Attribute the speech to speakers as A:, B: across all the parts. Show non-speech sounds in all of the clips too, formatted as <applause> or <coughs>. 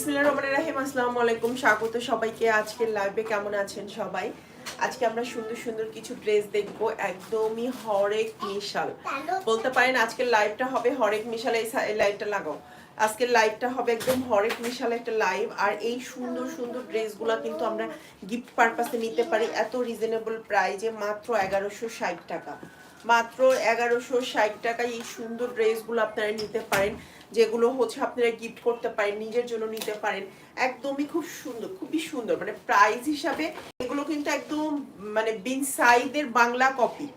A: বিসমিল্লাহির রহমানির রহিম। আসসালামু আলাইকুম, স্বাগত সবাইকে। আজকের লাইভে কেমন আছেন সবাই? আজকে আমরা সুন্দর সুন্দর কিছু ড্রেস একদমই হরেক মিশাল। বলতে পারেন আজকের লাইভটা হবে হরেক মিশাল এই লাইভটা লাগাও। আজকের লাইভটা হবে একদম হরেক মিশাল একটা লাইভ আর এই সুন্দর সুন্দর ড্রেসগুলো কিন্তু আমরা গিফট পারপাসে নিতে পারি এত রিজনেবল প্রাইজে মাত্র এগারোশো ষাট টাকা। মাত্র এগারোশো ষাট টাকায় এই সুন্দর ড্রেসগুলো আপনারা নিতে পারেন, যেগুলো হচ্ছে আপনারা গিফট করতে পারেন, নিজের জন্য নিতে পারেন। একদমই খুব সুন্দর, খুবই সুন্দর। মানে প্রাইস হিসাবে এগুলো কিন্তু একদম মানে বিন সাইদের বাংলা কপি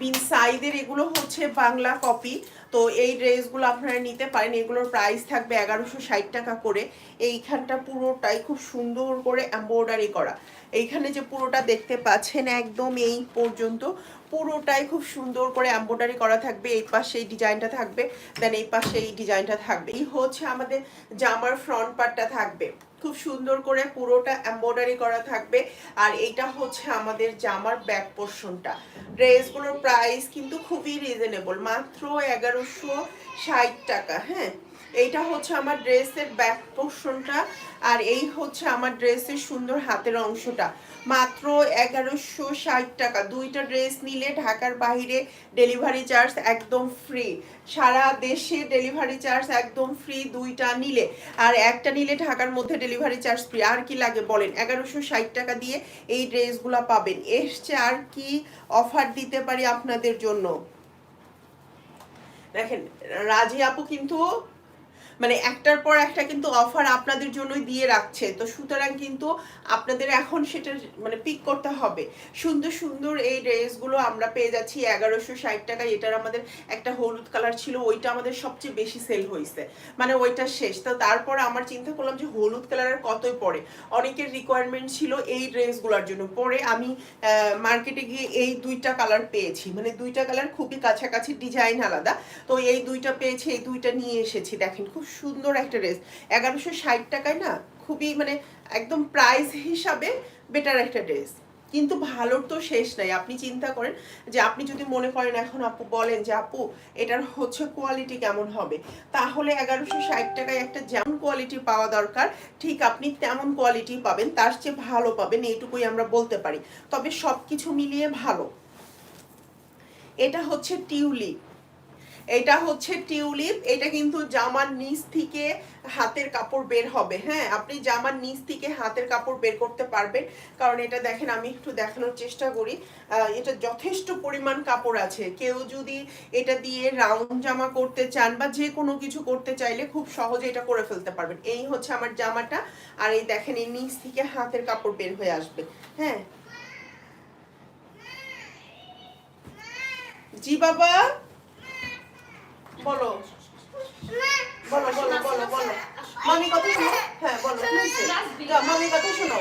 A: বিন সাইদের এগুলো হচ্ছে বাংলা কপি তো এই ড্রেসগুলো আপনারা নিতে পারেন। এগুলোর প্রাইস থাকবে এগারোশো ষাট টাকা করে। এইখানটা পুরোটাই খুব সুন্দর করে এম্ব্রয়ডারি করা। এইখানে যে পুরোটা দেখতে পাচ্ছেন একদম এই পর্যন্ত, পুরোটাই খুব সুন্দর করে এম্ব্রয়ডারি করা থাকবে, এই পাশে এই ডিজাইনটা থাকবে দেন এই পাশে এই ডিজাইনটা থাকবে। এই হচ্ছে আমাদের জামার ফ্রন্ট পার্টটা থাকবে। খুব সুন্দর করে পুরোটা এম্ব্রয়ডারি করা থাকবে, আর এইটা হচ্ছে আমাদের জামার ব্যাক পোর্শনটা ড্রেসগুলোর প্রাইস কিন্তু খুবই রিজনেবল মাত্র এগারোশো ষাট টাকা হ্যাঁ? এইটা হচ্ছে আমার ড্রেসের ব্যাক পোর্শনটা আর এই হচ্ছে আমার ড্রেসের সুন্দর হাতের অংশটা। মাত্র এগারোশো ষাট টাকা। দুইটা ড্রেস নিলে ঢাকার বাইরে ডেলিভারি চার্জ একদম ফ্রি সারা দেশে ডেলিভারি চার্জ একদম ফ্রি দুইটা নিলে। আর একটা নিলে ঢাকার মধ্যে ডেলিভারি চার্জ ফ্রি আর কি লাগে বলেন? এগারোশো ষাট টাকা দিয়ে এই ড্রেসগুলো পাবেন। এসছে আর কি অফার দিতে পারি আপনাদের জন্য? দেখেন, রাজি আপু কিন্তু মানে একটার পর একটা কিন্তু অফার আপনাদের জন্যই দিয়ে রাখছে। তো সুতরাং কিন্তু আপনাদের এখন সেটা মানে পিক করতে হবে। সুন্দর সুন্দর এই ড্রেসগুলো আমরা পেয়ে যাচ্ছি এগারোশো ষাট টাকায় এটার আমাদের একটা হলুদ কালার ছিল, ওইটা আমাদের সবচেয়ে বেশি সেল হয়েছে। মানে ওইটা শেষ। তো তারপর আমার চিন্তা করলাম যে হলুদ কালারের কতই পড়ে অনেকের রিকোয়ারমেন্ট ছিল এই ড্রেসগুলোর জন্য। পরে আমি মার্কেটে গিয়ে এই দুইটা কালার পেয়েছি। মানে দুইটা কালার খুবই কাছাকাছি ডিজাইন আলাদা। তো এই দুইটা পেয়েছি, এই দুইটা নিয়ে এসেছি। দেখেন, খুব সুন্দর একটা ড্রেস এগারোশো ষাট টাকায় না খুবই মানে একদম প্রাইস হিসাবে বেটার একটা ড্রেস কিন্তু ভালোর তো শেষ নাই। আপনি চিন্তা করেন যে আপনি যদি মনে করেন এখন আপু বলেন যে, আপু, এটার হচ্ছে কোয়ালিটি কেমন হবে? তাহলে এগারোশো ষাট টাকায় একটা যেমন কোয়ালিটি পাওয়া দরকার, ঠিক আপনি তেমন কোয়ালিটি পাবেন, তার চেয়ে ভালো পাবেন, এইটুকুই আমরা বলতে পারি। তবে সব কিছু মিলিয়ে ভালো। এটা হচ্ছে টিউলিপ। এটা হচ্ছে টিউলিপ, এটা কিন্তু জামার নিচ থেকে হাতের কাপড় বের হবে হ্যাঁ? আপনি জামার নিচ থেকে হাতের কাপড় বের করতে পারবেন। কারণ এটা দেখেন, আমি একটু দেখানোর চেষ্টা করি। এটা যথেষ্ট পরিমাণ কাপড় আছে। কেউ যদি এটা দিয়ে রাউন্ড জামা করতে চান বা যে কোনো কিছু করতে চাইলে খুব সহজে এটা করে ফেলতে পারবেন। এই হচ্ছে আমার জামাটা। আর এই দেখেন, এই নিচ থেকে হাতের কাপড় বের হয়ে আসবে হ্যাঁ? জি বাবা! বলো। বলো বলো বলো বলো। মামি কথা শোনো? হ্যাঁ বলো? মামি কথা শোনো।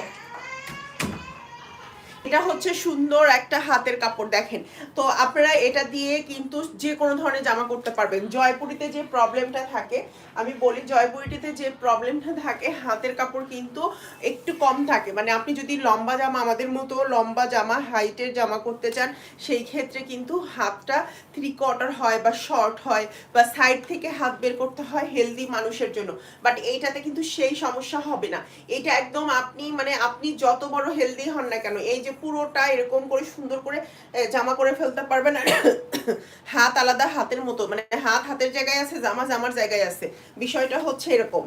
A: এটা হচ্ছে সুন্দর একটা হাতের কাপড়, দেখেন। তো আপনারা এটা দিয়ে কিন্তু যে কোনো ধরনের জামা করতে পারবেন। জয়পুরিতে যে প্রবলেমটা থাকে, আমি বলি জয়পুরিটিতে যে প্রবলেমটা থাকে, হাতের কাপড় কিন্তু একটু কম থাকে। মানে আপনি যদি লম্বা জামা, আমাদের মতো লম্বা জামা হাইটের জামা করতে চান, সেই ক্ষেত্রে কিন্তু হাতটা থ্রি কোয়ার্টার হয় বা শর্ট হয় বা সাইড থেকে হাত বের করতে হয় হেলদি মানুষের জন্য। বাট এইটাতে কিন্তু সেই সমস্যা হবে না। এটা একদম আপনি মানে আপনি যত বড় হেলদি হন না কেন, এই যে পুরোটা এরকম করে সুন্দর করে জামা করে ফেলতে পারবেন আর <coughs> হাত আলাদা হাতের মতো মানে হাত হাতের জায়গায় আছে, জামা জামার জায়গায় আছে। বিষয়টা হচ্ছে এরকম।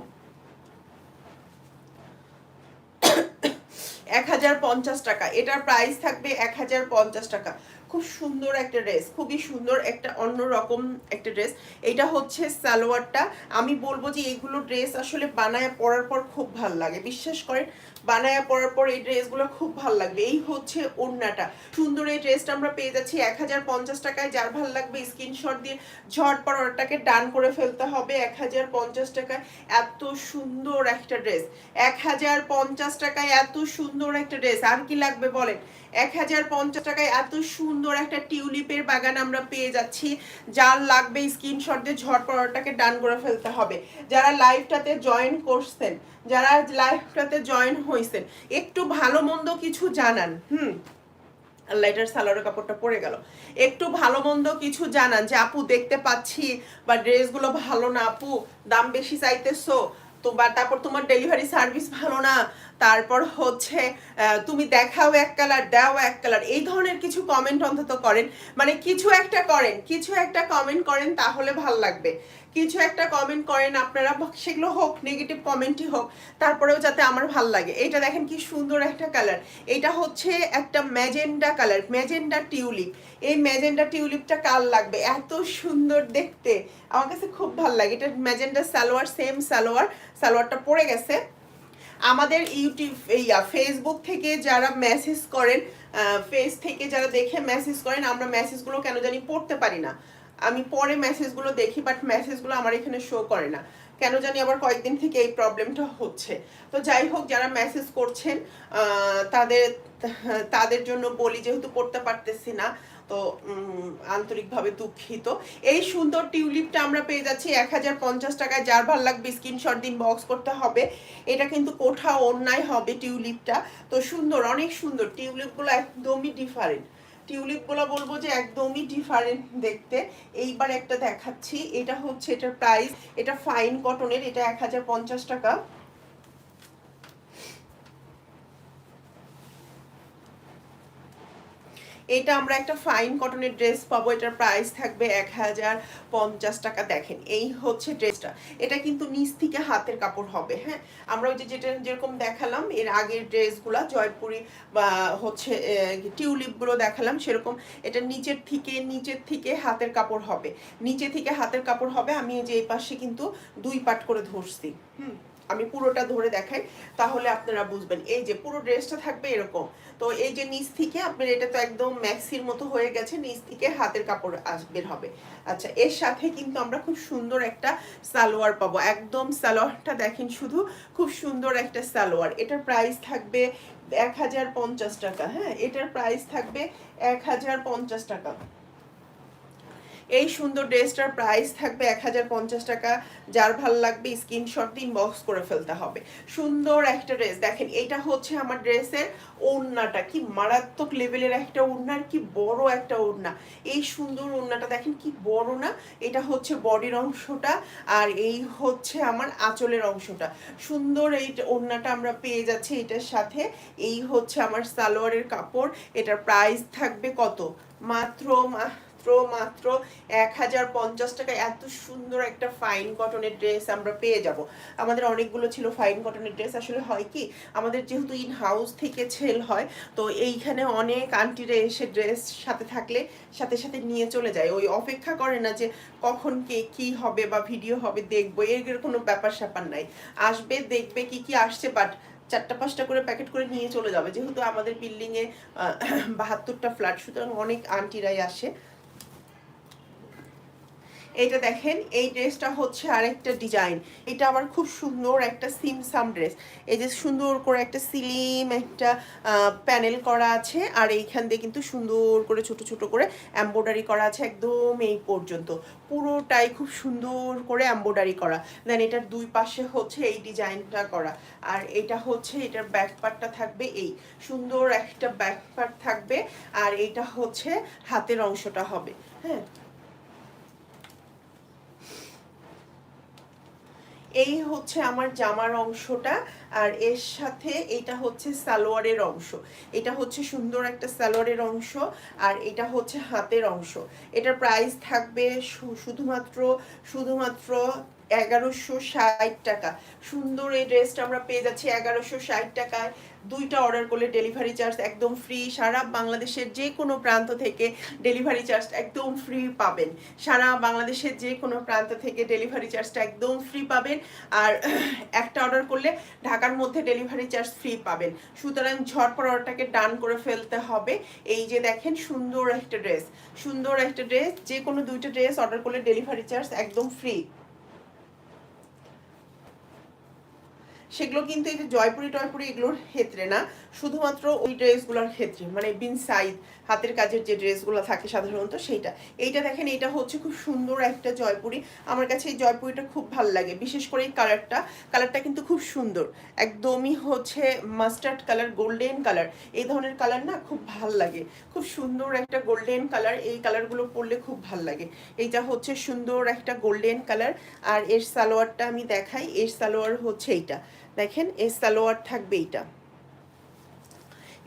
A: <coughs> এক হাজার পঞ্চাশ টাকা। এটার প্রাইস থাকবে এক হাজার পঞ্চাশ টাকা। খুব সুন্দর একটা ড্রেস খুবই সুন্দর একটা অন্যরকম একটা ড্রেস এটা হচ্ছে সালোয়ারটা। আমি বলব যে এইগুলো ড্রেস আসলে বানায় পরার পর খুব ভালো লাগে। বিশ্বাস করেন বানায় পরার পর এই ড্রেসগুলো খুব ভালো লাগবে। এই হচ্ছে ওড়নাটা। সুন্দর এই ড্রেসটা আমরা পেয়ে যাচ্ছি এক হাজার পঞ্চাশ টাকায়। যার ভালো লাগবে স্ক্রিনশট দিয়ে ঝটপট অর্ডারটাকে ডান করে ফেলতে হবে এক হাজার পঞ্চাশ টাকায়। এত সুন্দর একটা ড্রেস। এক হাজার পঞ্চাশ টাকায় এত সুন্দর একটা ড্রেস। আর কি লাগবে বলেন? এক হাজার পঞ্চাশ টাকায় এত সুন্দর একটা টিউলিপের বাগান আমরা পেয়ে যাচ্ছি। যার লাগবে স্ক্রিনশট দিয়ে ঝটপট অর্ডারটাকে ডান করে ফেলতে হবে। যারা লাইভটাতে জয়েন করছেন যারা লাইফটাতে জয়েন হয়েছেন একটু ভালো মন্দ কিছু জানান। হুম? লাইটার সালোয়ারের কাপড়টা পরে গেল। একটু ভালো মন্দ কিছু জানান যে, আপু, দেখতে পাচ্ছি, বা ড্রেসগুলো ভালো না, আপু, দাম বেশি চাইতেছো, তো বা তারপর তোমার ডেলিভারি সার্ভিস ভালো না তারপর হচ্ছে তুমি দেখাও এক কালার দাও এক কালার এই ধরনের কিছু কমেন্ট অন্তত করেন। মানে কিছু একটা করেন, কিছু একটা কমেন্ট করেন তাহলে ভালো লাগবে। কিছু একটা কমেন্ট করেন আপনারা সেগুলো হোক নেগেটিভ কমেন্টই হোক, তারপরেও যাতে আমার ভালো লাগে। এটা দেখেন কি সুন্দর একটা কালার এটা হচ্ছে একটা ম্যাজেন্ডা কালার ম্যাজেন্ডা টিউলিপ এই ম্যাজেন্ডা টিউলিপটা কাল লাগবে? এত সুন্দর দেখতে। আমার কাছে খুব ভালো লাগে। এটা ম্যাজেন্ডা সালোয়ার সেম সালোয়ার। সালোয়ারটা পড়ে গেছে। আমাদের ইউটিউব ইয়া ফেসবুক থেকে যারা মেসেজ করেন ফেস থেকে যারা দেখে মেসেজ করেন, আমরা মেসেজগুলো কেন জানি পড়তে পারি না। আমি পরে মেসেজগুলো দেখি বাট মেসেজগুলো আমার এখানে শো করে না। কেন জানি আবার কয়েকদিন থেকে এই প্রবলেমটা হচ্ছে। তো যাই হোক, যারা মেসেজ করছেন তাদের তাদের জন্য বলি, যেহেতু পড়তে পারতেছি না তো আন্তরিকভাবে দুঃখিত। এই সুন্দর টিউলিপটা আমরা পেয়ে যাচ্ছি এক হাজার পঞ্চাশ টাকায়। যার ভালো লাগবে স্ক্রিনশট দিন বক্স করতে হবে। এটা কিন্তু কোঠা অন্যায় হবে টিউলিপটা। তো সুন্দর, অনেক সুন্দর। টিউলিপগুলো একদমই ডিফারেন্ট টিউলিপগুলো বলব যে একদমই ডিফারেন্ট দেখতে। এইবার একটা দেখাচ্ছি। এটা হচ্ছে, এটার প্রাইস এটা ফাইন কটনের এটা এক হাজার পঞ্চাশ টাকা। এটা আমরা একটা ফাইন কটনের ড্রেস পাবো, এটার প্রাইস থাকবে এক হাজার পঞ্চাশ টাকা। দেখেন, এই হচ্ছে ড্রেসটা এটা কিন্তু নিচ থেকে হাতের কাপড় হবে হ্যাঁ? আমরা ওই যে যেটা যেরকম দেখালাম, এর আগের ড্রেসগুলা জয়পুরি বা হচ্ছে টিউলিপগুলো দেখালাম, সেরকম এটা নিচের থেকে নিচের থেকে হাতের কাপড় হবে। নিচে থেকে হাতের কাপড় হবে, আমি যে এই পাশে কিন্তু দুই পাট করে ধরছি, হুম? আমি পুরোটা ধরে দেখাই, তাহলে আপনারা বুঝবেন। এই যে পুরো ড্রেসটা থাকবে এরকম। তো এই যে নিচ থেকে, আপনার এটা তো একদম ম্যাক্সির মতো হয়ে গেছে, নিচ থেকে হাতের কাপড় আস বের হবে। আচ্ছা এর সাথে কিন্তু আমরা খুব সুন্দর একটা সালোয়ার পাবো। একদম সালোয়ারটা দেখেন শুধু, খুব সুন্দর একটা সালোয়ার। এটার প্রাইস থাকবে এক হাজার পঞ্চাশ টাকা হ্যাঁ? এটার প্রাইস থাকবে এক হাজার পঞ্চাশ টাকা। এই সুন্দর ড্রেসটার প্রাইস থাকবে এক হাজার পঞ্চাশ টাকা, যার ভালো লাগবে স্ক্রিনশট দিন বক্স করে ফেলতে হবে। সুন্দর একটা ড্রেস। দেখেন, এটা হচ্ছে আমার ড্রেসের ওড়নাটা। কি মারাত্মক লেভেলের একটা ওড়নার কি বড় একটা ওড়না। এই সুন্দর ওড়নাটা, দেখেন কি বড় না? এটা হচ্ছে বডির অংশটা, আর এই হচ্ছে আমার আঁচলের অংশটা। সুন্দর এই ওড়নাটা আমরা পেয়ে যাচ্ছি এটার সাথে। এই হচ্ছে আমার সালোয়ারের কাপড়। এটার প্রাইস থাকবে কত? মাত্র মাত্র এক হাজার পঞ্চাশ টাকা। এত সুন্দর একটা ফাইন কটনের ড্রেস আমরা পেয়ে যাব। আমাদের অনেকগুলো ছিল ফাইন কটনের ড্রেস আসলে হয় কি, আমাদের যেহেতু ইন হাউস থেকে ছেল হয়, তো এইখানে অনেক আন্টিরা এসে ড্রেস সাথে থাকলে সাথে সাথে নিয়ে চলে যায়। ওই অপেক্ষা করে না যে কখন কে কি হবে বা ভিডিও হবে, দেখব। এর কোনো ব্যাপার স্যাপার নাই। আসবে, দেখবে কি কি আসছে বাট চারটা পাঁচটা করে প্যাকেট করে নিয়ে চলে যাবে। যেহেতু আমাদের বিল্ডিংয়ে বাহাত্তরটা ফ্ল্যাট সুতরাং অনেক আন্টিরাই আসে। এটা দেখেন, এই ড্রেসটা হচ্ছে আরেকটা ডিজাইন। এটা আবার খুব সুন্দর একটা সিমসাম ড্রেস। এই যে সুন্দর করে একটা সিলিম, একটা প্যানেল করা আছে, আর এইখান দিয়ে কিন্তু সুন্দর করে ছোট ছোট করে এম্ব্রয়ডারি করা আছে একদম এই পর্যন্ত। পুরোটাই খুব সুন্দর করে এম্ব্রয়ডারি করা। দেন এটার দুই পাশে হচ্ছে এই ডিজাইনটা করা। আর এটা হচ্ছে, এটার ব্যাক পার্টটা থাকবে এই। সুন্দর একটা ব্যাক পার্ট থাকবে, আর এটা হচ্ছে হাতের অংশটা হবে। হ্যাঁ? এই হচ্ছে আমার জামার অংশটা, আর এর সাথে এটা হচ্ছে সালোয়ারের অংশ। এটা হচ্ছে সুন্দর একটা সালোয়ারের অংশ, আর এটা হচ্ছে হাতের অংশ। এটার প্রাইস থাকবে শুধুমাত্র শুধুমাত্র এগারোশো ষাট টাকা। সুন্দর এই ড্রেসটা আমরা পেয়ে যাচ্ছি এগারোশো ষাট টাকায়। দুইটা অর্ডার করলে ডেলিভারি চার্জ একদম ফ্রি সারা বাংলাদেশের যে কোনো প্রান্ত থেকে ডেলিভারি চার্জ একদম ফ্রি পাবেন। সারা বাংলাদেশের যে কোনো প্রান্ত থেকে ডেলিভারি চার্জটা একদম ফ্রি পাবেন। আর একটা অর্ডার করলে ঢাকার মধ্যে ডেলিভারি চার্জ ফ্রি পাবেন। সুতরাং ঝটপট অর্ডারটাকে ডান করে ফেলতে হবে। এই যে দেখেন, সুন্দর একটা ড্রেস সুন্দর একটা ড্রেস যে কোনো দুইটা ড্রেস অর্ডার করলে ডেলিভারি চার্জ একদম ফ্রি সেগুলো কিন্তু এই যে জয়পুরি টয়পুরি এগুলোর ক্ষেত্রে না, শুধুমাত্র ওই ড্রেসগুলোর ক্ষেত্রে মানে বিন সাইজ হাতের কাজের যে ড্রেসগুলো থাকে সাধারণত সেইটা। এইটা দেখেন এটা হচ্ছে খুব সুন্দর একটা জয়পুরি। আমার কাছে এই জয়পুরিটা খুব ভালো লাগে, বিশেষ করে এই কালারটা। কালারটা কিন্তু খুব সুন্দর, একদমই হচ্ছে মাস্টার্ড কালার, গোল্ডেন কালার। এই ধরনের কালার না খুব ভালো লাগে, খুব সুন্দর একটা গোল্ডেন কালার, এই কালারগুলো পরলে খুব ভালো লাগে। এইটা হচ্ছে সুন্দর একটা গোল্ডেন কালার, আর এর সালোয়ারটা আমি দেখাই, এর সালোয়ার হচ্ছে এইটা। দেখেন এর সালোয়ার থাকবে এইটা।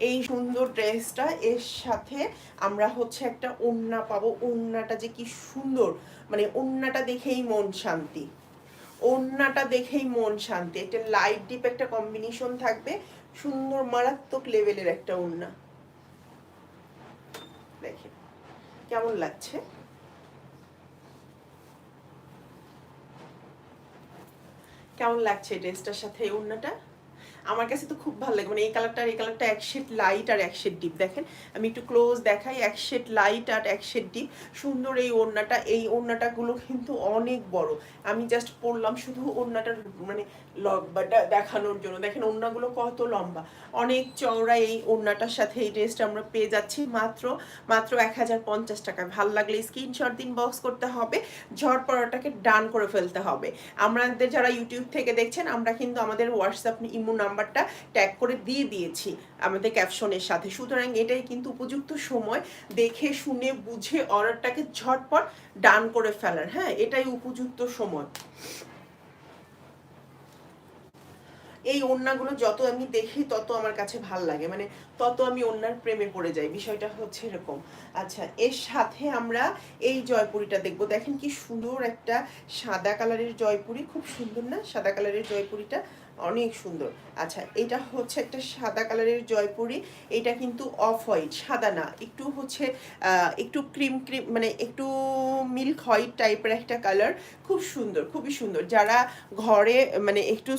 A: এই সুন্দর ড্রেসটা, এর সাথে আমরা হচ্ছে একটা ওড়না পাবো। ওড়নাটা যে কি সুন্দর মানে ওড়নাটা দেখেই মন শান্তি। ওড়নাটা দেখেই মন শান্তি। একটা লাইট ডিপ একটা কম্বিনেশন থাকবে, সুন্দর মারাত্মক লেভেলের একটা ওড়না। দেখেন, কেমন লাগছে? কেমন লাগছে ড্রেসটার সাথে, এই ওড়নাটা? আমার কাছে তো খুব ভালো লাগে। মানে এই কালারটা এই কালারটা এক শেড লাইট আর এক শেড ডিপ দেখেন, আমি একটু ক্লোজ দেখাই, এক শেড লাইট আর এক শেড ডিপ সুন্দর এই ওড়নাটা, এই ওড়নাটাগুলো কিন্তু অনেক বড়। আমি জাস্ট পরলাম শুধু ওড়নাটার মানে দেখানোর জন্য। দেখেন ওড়নাগুলো কত লম্বা। অনেক চওড়া এই ওড়নাটার সাথে এই ড্রেসটা আমরা পেয়ে যাচ্ছি। মাত্র মাত্র এক হাজার পঞ্চাশ টাকায় ভালো লাগলে স্ক্রিনশট দিন, বক্স করতে হবে। ঝড় পড়াটাকে ডান করে ফেলতে হবে। আমাদের যারা ইউটিউব থেকে দেখছেন, আমরা কিন্তু আমাদের হোয়াটসঅ্যাপ ইমো নাম্বারটা ট্যাগ করে দিয়ে দিয়েছি আমাদের ক্যাপশনের সাথে। সুতরাং এটাই কিন্তু উপযুক্ত সময় দেখে, শুনে, বুঝে অর্ডারটাকে ঝটপট ডান করে ফেলার। হ্যাঁ এটাই উপযুক্ত সময়। এই ওড়নাগুলো যত আমি দেখি, তত আমার কাছে ভালো লাগে। মানে তত আমি ওড়নার প্রেমে পড়ে যাই। বিষয়টা হচ্ছে এরকম। আচ্ছা এর সাথে আমরা এই জয়পুরিটা দেখব। দেখেন কি সুন্দর একটা সাদা কালারের জয়পুরি। খুব সুন্দর না? সাদা কালারের জয়পুরিটা। অনেক সুন্দর। আচ্ছা এটা হচ্ছে একটা সাদা কালারের জয়পুরি। এটা কিন্তু অফ হোয়াইট সাদা না। একটু হচ্ছে একটু ক্রিম ক্রিম মানে একটু মিল্ক হোয়াইট টাইপের একটা কালার। খুব সুন্দর, খুবই সুন্দর। যারা ঘরে মানে একটু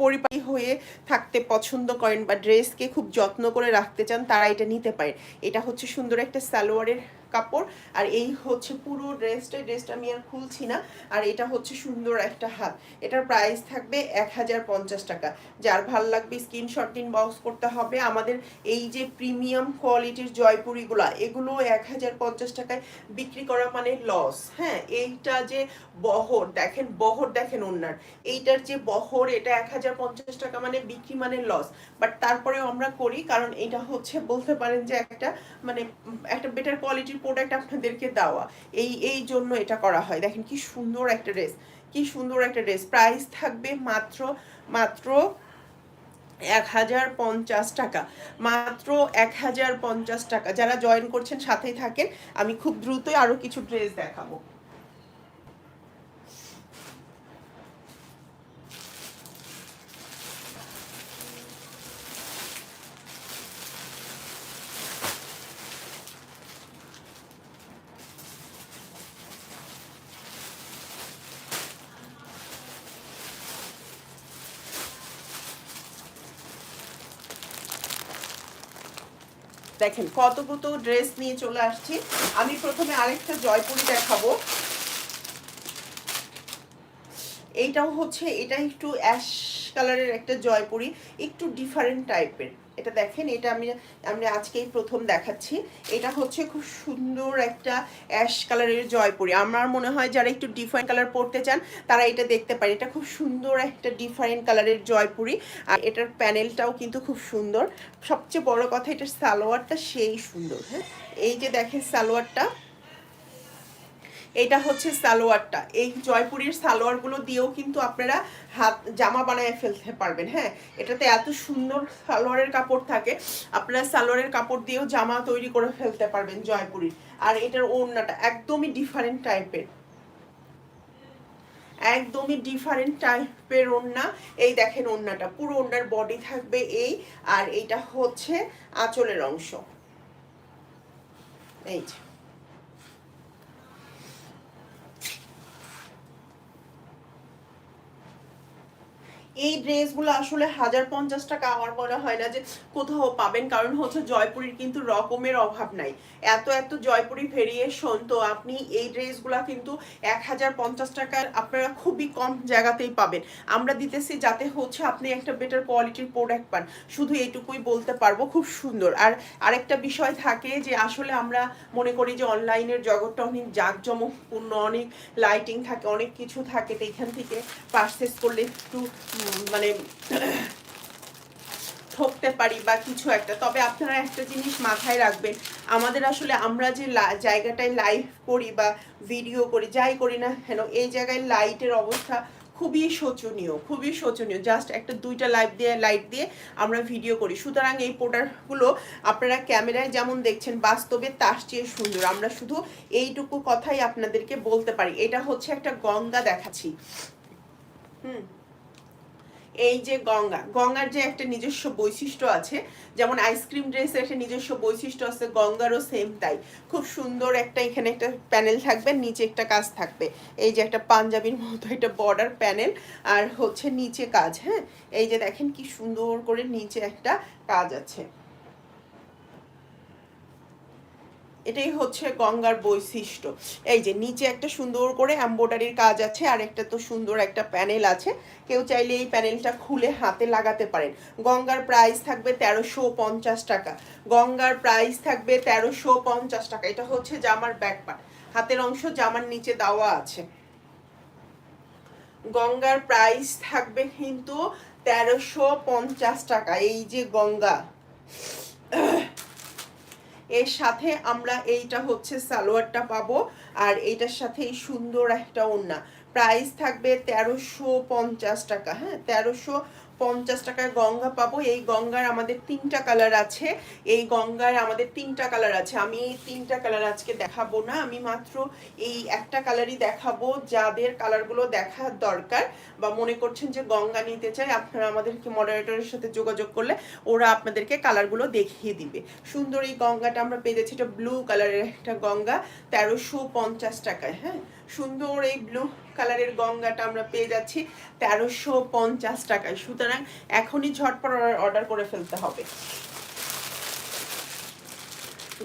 A: পরিপাটি হয়ে থাকতে পছন্দ করেন বা ড্রেসকে খুব যত্ন করে রাখতে চান, তারা এটা নিতে পারেন। এটা হচ্ছে সুন্দর একটা সালোয়ারের কাপড়, আর এই হচ্ছে পুরো ড্রেসটা ড্রেসটা আমি আর খুলছি না, আর এটা হচ্ছে সুন্দর একটা হাত। এটার প্রাইস থাকবে এক হাজার পঞ্চাশ টাকা। যার ভালো লাগবে স্ক্রিনশট দিন বক্স করতে হবে। আমাদের এই যে প্রিমিয়াম কোয়ালিটির জয়পুরিগুলা এগুলো এক হাজার পঞ্চাশ টাকায় বিক্রি করা মানে লস হ্যাঁ এইটা যে বহর, দেখেন বহর দেখেন ওনার এইটার যে বহর, এটা এক হাজার পঞ্চাশ টাকা মানে বিক্রি মানে লস বাট তারপরেও আমরা করি, কারণ এটা হচ্ছে বলতে পারেন যে একটা মানে একটা বেটার কোয়ালিটির প্রোডাক্ট আপনাদেরকে দেওয়া। এই এই জন্য এটা করা হয়। দেখেন কি সুন্দর একটা ড্রেস কি সুন্দর একটা ড্রেস প্রাইস থাকবে মাত্র মাত্র এক হাজার পঞ্চাশ টাকা। মাত্র এক হাজার পঞ্চাশ টাকা। যারা জয়েন করছেন, সাথেই থাকেন। আমি খুব দ্রুতই আরও কিছু ড্রেস দেখাবো। দেখেন কত কত ড্রেস নিয়ে চলে আসছি। আমি প্রথমে আরেকটা জয়পুরি দেখাবো। এইটাও হচ্ছে, এটা একটু অ্যাশ কালারের একটা জয়পুরি, একটু ডিফারেন্ট টাইপের এটা দেখেন, এটা আমি আমি আজকেই প্রথম দেখাচ্ছি। এটা হচ্ছে খুব সুন্দর একটা অ্যাশ কালারের জয়পুরি। আমার মনে হয় যারা একটু ডিফারেন্ট কালার পরতে চান, তারা এটা দেখতে পারে। এটা খুব সুন্দর একটা ডিফারেন্ট কালারের জয়পুরি। আর এটার প্যানেলটাও কিন্তু খুব সুন্দর। সবচেয়ে বড় কথা, এটার সালোয়ারটা সেই সুন্দর হ্যাঁ? এই যে দেখেন সালোয়ারটা। এটা হচ্ছে সালোয়ারটা। এই জয়পুরের সালোয়ারগুলো দিয়েও কিন্তু আপনারা হাত, জামা বানায় ফেলতে পারবেন হ্যাঁ? এটাতে এত সুন্দর সালোয়ারের কাপড় থাকে, আপনারা সালোয়ারের কাপড় দিয়েও জামা তৈরি করে ফেলতে পারবেন জয়পুরীর। আর এটার ওড়নাটা একদমই ডিফারেন্ট টাইপের একদমই ডিফারেন্ট টাইপের ওড়না। এই দেখেন ওড়নাটা, পুরো ওড়নার বডি থাকবে এই, আর এইটা হচ্ছে আঁচলের অংশ। এই যে। এই ড্রেসগুলো আসলে হাজার পঞ্চাশ টাকা আমার মনে হয় না যে কোথাও পাবেন, কারণ হচ্ছে জয়পুরীর কিন্তু রকমের অভাব নাই। এত এত জয়পুরি ভেরিয়েশন তো আপনি এই ড্রেসগুলো কিন্তু এক হাজার পঞ্চাশ টাকার আপনারা খুবই কম জায়গাতেই পাবেন। আমরা দিতেছি যাতে হচ্ছে আপনি একটা বেটার কোয়ালিটির প্রোডাক্ট পান। শুধু এইটুকুই বলতে পারব, খুব সুন্দর। আর আরেকটা বিষয় থাকে যে আসলে আমরা মনে করি যে অনলাইনের জগৎটা অনেক জাঁকজমকপূর্ণ, অনেক লাইটিং থাকে, অনেক কিছু থাকে, তো এখান থেকে পারচেস করলে একটু মানে ঠকতে পারি বা কিছু একটা। তবে আপনারা একটা জিনিস মাথায় রাখবেন, আমাদের আসলে আমরা যে জায়গাটায় লাইভ করি বা ভিডিও করি, যাই করি না কেন, এই জায়গায় লাইটের অবস্থা খুবই শোচনীয় খুবই শোচনীয়। জাস্ট একটা দুইটা লাইট দিয়ে লাইট দিয়ে আমরা ভিডিও করি। সুতরাং এই প্রোডাক্টগুলো আপনারা ক্যামেরায় যেমন দেখছেন, বাস্তবে তার চেয়ে সুন্দর। আমরা শুধু এইটুকু কথাই আপনাদেরকে বলতে পারি। এটা হচ্ছে একটা গঙ্গা দেখাচ্ছি। হুম। এই যে গঙ্গা, গঙ্গার যে একটা নিজস্ব বৈশিষ্ট্য আছে, যেমন আইসক্রিম ড্রেসের একটা নিজস্ব বৈশিষ্ট্য আছে, গঙ্গারও সেম তাই। খুব সুন্দর একটা এখানে একটা প্যানেল থাকবে, নিচে একটা কাজ থাকবে। এই যে একটা পাঞ্জাবির মতো একটা বর্ডার প্যানেল আর হচ্ছে নিচে কাজ হ্যাঁ? এই যে দেখেন কি সুন্দর করে নিচে একটা কাজ আছে। এটাই হচ্ছে গঙ্গার বৈশিষ্ট্য। এই যে নিচে একটা সুন্দর করে এম্ব্রয়ডারির কাজ আছে, আর একটা তো সুন্দর একটা প্যানেল আছে। কেউ চাইলে এই প্যানেলটা খুলে হাতে লাগাতে পারেন। গঙ্গার প্রাইস থাকবে তেরোশো পঞ্চাশ টাকা। গঙ্গার প্রাইস থাকবে তেরোশো পঞ্চাশ টাকা। এটা হচ্ছে জামার ব্যাকপার্ট হাতের অংশ জামার নিচে দেওয়া আছে। গঙ্গার প্রাইস থাকবে কিন্তু তেরোশো পঞ্চাশ টাকা। এই যে গঙ্গা। এর সাথে আমরা এইটা হচ্ছে সালোয়ারটা পাবো, আর এইটার সাথে এই সুন্দর একটা ওড়না। প্রাইস থাকবে তেরোশো পঞ্চাশ টাকা হ্যাঁ? তেরোশো পঞ্চাশ টাকায় গঙ্গা পাবো। এই গঙ্গার আমাদের তিনটা কালার আছে। এই গঙ্গার আমাদের তিনটা কালার আছে। আমি এই তিনটা কালার আজকে দেখাবো না। আমি মাত্র এই একটা কালারই দেখাবো যাদের কালারগুলো দেখার দরকার বা মনে করছেন যে গঙ্গা নিতে চাই, আপনারা আমাদেরকে মডারেটরের সাথে যোগাযোগ করলে ওরা আপনাদেরকে কালারগুলো দেখিয়ে দিবে। সুন্দর এই গঙ্গাটা আমরা পেয়ে যাচ্ছি। এটা ব্লু কালারের একটা গঙ্গা, তেরোশো পঞ্চাশ টাকায় হ্যাঁ? সুন্দর এই ব্লু কালারের গঙ্গাটা আমরা পেয়ে যাচ্ছি তেরোশো পঞ্চাশ টাকায়। সুতরাং এখনই ঝটপট অর্ডার করে ফেলতে হবে।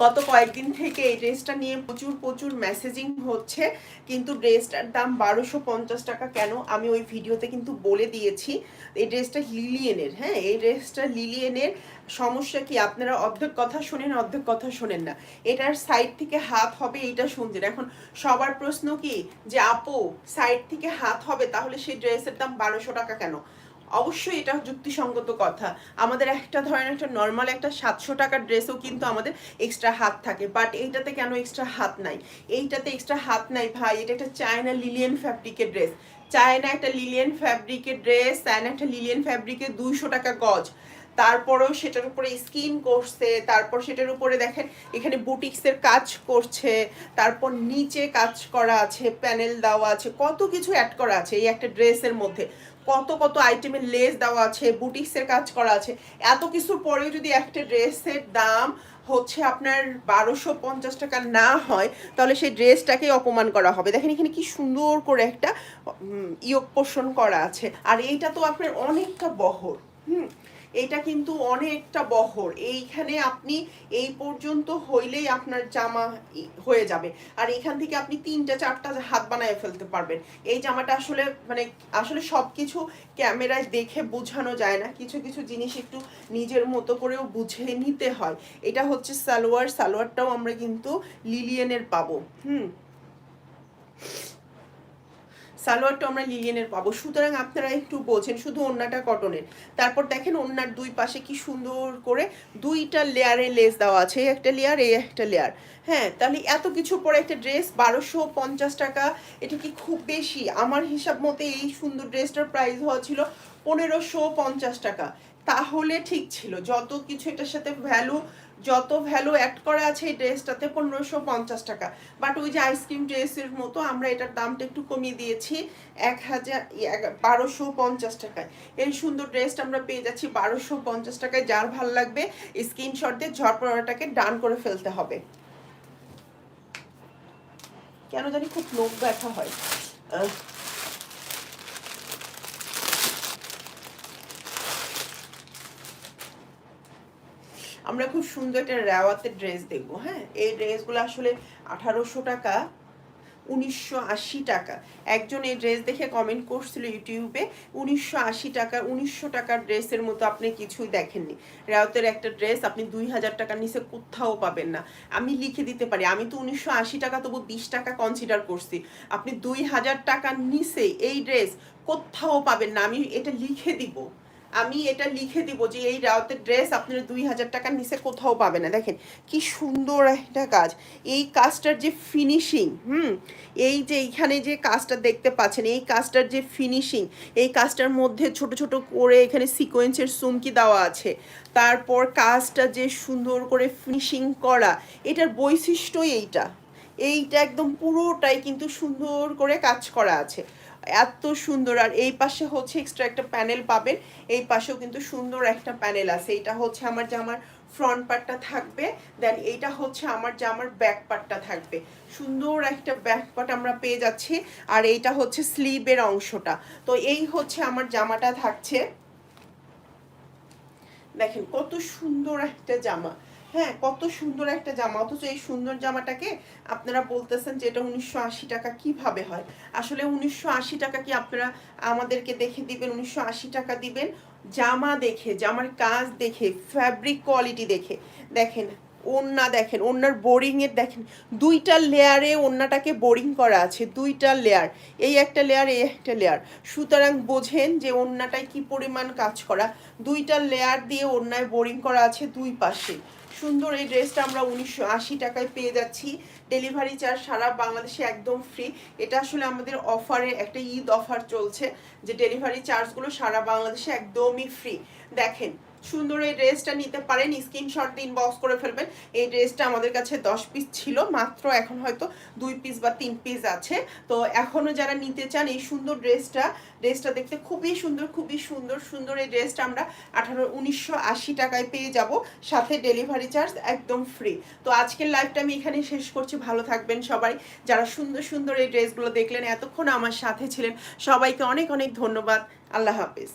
A: গত কয়েকদিন থেকে এই ড্রেসটা নিয়ে প্রচুর প্রচুর মেসেজিং হচ্ছে, কিন্তু ড্রেসটার দাম বারোশো পঞ্চাশ টাকা কেন? আমি ওই ভিডিওতে কিন্তু বলে দিয়েছি। এই ড্রেসটা লিলিয়েনের হ্যাঁ? এই ড্রেসটা লিলিয়েনের সমস্যা কি? আপনারা অর্ধেক কথা শোনেন, অর্ধেক কথা শোনেন না। এটার সাইড থেকে হাত হবে এইটা শুনছেন। এখন সবার প্রশ্ন কি? যে আপু সাইড থেকে হাত হবে, তাহলে সেই ড্রেসের দাম বারোশো টাকা কেন? অবশ্যই এটা যুক্তিসঙ্গত কথা। আমাদের একটা ধরেন একটা নর্মাল একটা সাতশো টাকার ড্রেসও কিন্তু আমাদের এক্সট্রা হাত থাকে। বাট এইটাতে কেন এক্সট্রা হাত নাই? এইটাতে এক্সট্রা হাত নাই ভাই। এটা একটা চায়না লিলিয়ান ফ্যাব্রিকের ড্রেস চায়না একটা লিলিয়ান ফ্যাব্রিকের ড্রেস চায়না একটা লিলিয়ান ফ্যাব্রিকের দুইশো টাকা গজ। তারপরেও সেটার উপরে স্কিন করছে, তারপর সেটার উপরে দেখেন এখানে বুটিক্সের কাজ করছে, তারপর নিচে কাজ করা আছে প্যানেল দেওয়া আছে, কত কিছু অ্যাড করা আছে এই একটা ড্রেসের মধ্যে। কত কত আইটেমের লেস দেওয়া আছে বুটিক্সের কাজ করা আছে। এত কিছুর পরেও যদি একটা ড্রেসের দাম হচ্ছে আপনার বারোশো পঞ্চাশ টাকা না হয়, তাহলে সেই ড্রেসটাকে অপমান করা হবে। দেখেন এখানে কি সুন্দর করে একটা ইয়োগ পোষণ করা আছে। আর এইটা তো আপনার অনেকটা বহর। হুম? এটা কিন্তু অনেকটা বহর। এইখানে আপনি এই পর্যন্ত হইলেই আপনার জামা হয়ে যাবে। আর এখান থেকে আপনি তিনটা, চারটা হাত বানায় ফেলতে পারবেন। এই জামাটা আসলে মানে আসলে সব কিছু ক্যামেরায় দেখে বোঝানো যায় না। কিছু কিছু জিনিস একটু নিজের মতো করেও বুঝে নিতে হয়। এটা হচ্ছে সালোয়ার। সালোয়ারটাও আমরা কিন্তু লিলিয়েনের পাবো। হুম? সালোয়ারটা আমরা লিলিয়েনের পাবো। সুতরাং আপনারা একটু বোঝেন, শুধু ওন্নাটা কটনের তারপর দেখেন ওন্নার দুই পাশে কি সুন্দর করে দুইটা লেয়ারে লেস দেওয়া আছে। এই একটা লেয়ার এই একটা লেয়ার হ্যাঁ তাহলে এত কিছু পরে একটা ড্রেস বারোশো পঞ্চাশ টাকা, এটা কি খুব বেশি? আমার হিসাব মতে এই সুন্দর ড্রেসটার প্রাইস হওয়া ছিল পনেরোশো পঞ্চাশ টাকা। তাহলে ঠিক ছিল, যত কিছু এটার সাথে ভ্যালু যত ভ্যালু অ্যাড করা আছে এই ড্রেসটাতে পনেরোশো পঞ্চাশ টাকা। বাট ওই যে আইসক্রিম ড্রেসের মতো আমরা এটার দামটা একটু কমিয়ে দিয়েছি এক হাজার বারোশো পঞ্চাশ টাকায়। এই সুন্দর ড্রেসটা আমরা পেয়ে যাচ্ছি বারোশো পঞ্চাশ টাকায়। যার ভালো লাগবে স্ক্রিনশট দিয়ে ঝড়পড়াটাকে ডান করে ফেলতে হবে। কেন জানি খুব লোক ব্যথা হয়। আমরা খুব সুন্দর একটা রেওয়াতের ড্রেস দেখব হ্যাঁ? এই ড্রেসগুলো আসলে আঠারোশো টাকা, উনিশশো আশি টাকা। একজন এই ড্রেস দেখে কমেন্ট করছিল ইউটিউবে উনিশশো আশি টাকা, উনিশশো টাকার ড্রেসের মতো আপনি কিছুই দেখেননি। রেওয়াতের একটা ড্রেস আপনি দুই হাজার টাকার নিচে কোথাও পাবেন না। আমি লিখে দিতে পারি, আমি তো উনিশশো আশি টাকা, তবু বিশ টাকা কনসিডার করছি। আপনি দুই হাজার টাকার নিচে এই ড্রেস কোথাও পাবেন না, আমি এটা লিখে দিব। আমি এটা লিখে দিব যে এই রাউতের ড্রেস আপনারা দুই হাজার টাকার নিচে কোথাও পাবেন না। দেখেন, কি সুন্দর একটা কাজ। এই কাজটার যে ফিনিশিং হুম, এই যে এইখানে যে কাজটা দেখতে পাচ্ছেন, এই কাজটার যে ফিনিশিং এই কাজটার মধ্যে ছোট ছোট করে এখানে সিকোয়েন্সের চুমকি দেওয়া আছে। তারপর কাজটা যে সুন্দর করে ফিনিশিং করা, এটার বৈশিষ্ট্যই এইটা। এইটা একদম পুরোটাই কিন্তু সুন্দর করে কাজ করা আছে। এত সুন্দর। আর এই পাশে হচ্ছে এক্সট্রা একটা প্যানেল পাবেন। এই পাশেও কিন্তু সুন্দর একটা প্যানেল আছে। এটা হচ্ছে আমার জামার ফ্রন্ট পার্টটা থাকবে। দেন এইটা হচ্ছে আমার জামার ব্যাক পার্টটা থাকবে। সুন্দর একটা ব্যাক পার্ট আমরা পেয়ে যাচ্ছি। আর এইটা হচ্ছে স্লিভের অংশটা। তো এই হচ্ছে আমার জামাটা থাকছে। দেখেন কত সুন্দর একটা জামা। হ্যাঁ কত সুন্দর একটা জামা। অথচ এই সুন্দর জামাটাকে আপনারা বলতেছেন যে এটা উনিশশো আশি টাকা কীভাবে হয়? আসলে উনিশশো আশি টাকা কি আপনারা আমাদেরকে দেখে দিবেন? উনিশশো আশি টাকা দিবেন জামা দেখে, জামার কাজ দেখে ফ্যাব্রিক কোয়ালিটি দেখে। দেখেন ওন্না দেখেন ওন্নার বোরিং এর দেখেন, দুইটা লেয়ারে ওন্নাটাকে বোরিং করা আছে, দুইটা লেয়ার এই একটা লেয়ার এই একটা লেয়ার সুতরাং বোঝেন যে ওন্নাটায় কি পরিমাণ কাজ করা। দুইটা লেয়ার দিয়ে ওন্নায় বোরিং করা আছে দুই পাশে। সুন্দর এই ড্রেসটা আমরা উনিশশো আশি টাকায় পেয়ে যাচ্ছি। ডেলিভারি চার্জ সারা বাংলাদেশে একদম ফ্রি এটা আসলে আমাদের অফারে একটা ঈদ অফার চলছে, যে ডেলিভারি চার্জগুলো সারা বাংলাদেশে একদমই ফ্রি দেখেন সুন্দর এই ড্রেসটা নিতে পারেন স্ক্রিনশট দিন বক্স করে ফেলবেন। এই ড্রেসটা আমাদের কাছে দশ পিস ছিল, মাত্র এখন হয়তো দুই পিস বা তিন পিস আছে। তো এখনও যারা নিতে চান এই সুন্দর ড্রেসটা ড্রেসটা দেখতে খুবই সুন্দর খুবই সুন্দর সুন্দর এই ড্রেসটা আমরা আঠারো, উনিশশো আশি টাকায় পেয়ে যাব। সাথে ডেলিভারি চার্জ একদম ফ্রি তো আজকের লাইভটা আমি এখানে শেষ করছি। ভালো থাকবেন সবাই। যারা সুন্দর সুন্দর এই ড্রেসগুলো দেখলেন, এতক্ষণ আমার সাথে ছিলেন, সবাইকে অনেক অনেক ধন্যবাদ। আল্লাহ হাফিজ।